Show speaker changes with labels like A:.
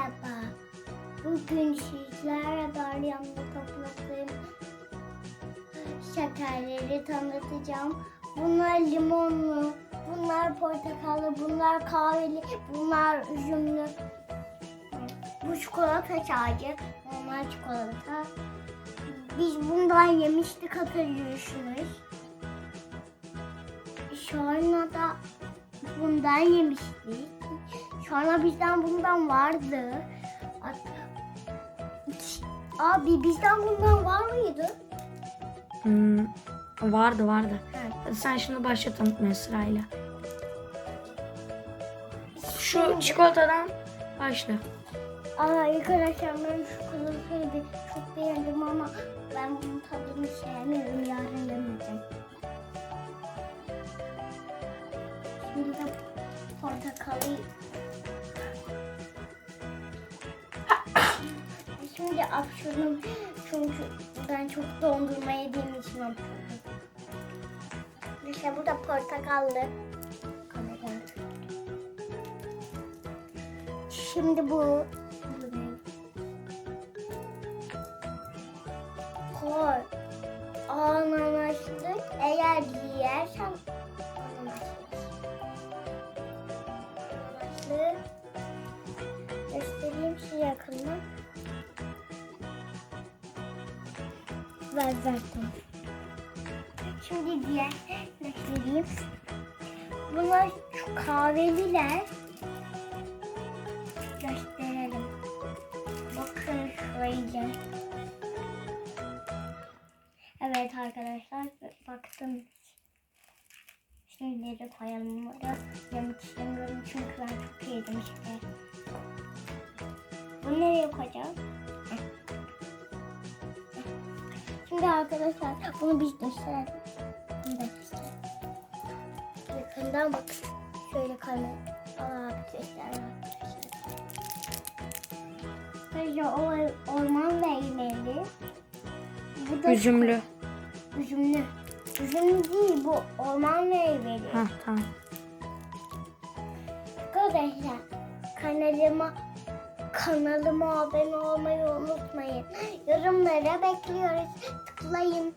A: Merhaba. Bugün sizlerle Dalyan'da topladığım şekerleri tanıtacağım. Bunlar limonlu, bunlar portakallı, bunlar kahveli, bunlar üzümlü. Bu çikolata çaycı, bunlar çikolata. Biz bundan yemiştik hatırlıyorsunuz. Sonra da bundan yemiştik. Sonra bizden bundan vardı. Abi bizden bundan var mıydı?
B: Hmm, vardı vardı.
A: Evet.
B: Sen şimdi başla tanıtmaya sırayla. Şu çikolatadan başla.
A: Aa arkadaşlar ben şu kılıfını bir çok beğendim ama ben bunun tadını sevmiyorum. Yarın yemeyeceğim. Şimdi de portakalı Şimdi apşurdum çünkü ben çok dondurma yediğim için apşurdum. İşte bu da portakallı. Şimdi bu? Kor. Ananaslı eğer ananaslı. Ananaslı. Göstereyim size yakından. Ver zaten. Şimdi diğer göstereyim. Bunlar şu kahveliler gösterelim. Bakın şöyle. Evet arkadaşlar baktım. Şimdi de koyalım buraya. Yemek istemiyorum çünkü ben çok yedim işte. Bunu nereye koyacağım? Şimdi arkadaşlar bunu biz gösterelim. Bunu da gösterelim. Yakından bak. Şöyle kamera. Aa göster arkadaşlar. Böyle o orman meyveli. Bu da
B: Üzümlü.
A: Üzümlü. Üzümlü değil bu orman meyveli.
B: Ha tamam.
A: Arkadaşlar kanalıma kanalıma abone olmayı unutmayın. Yorumlara bekliyoruz. Tıklayın.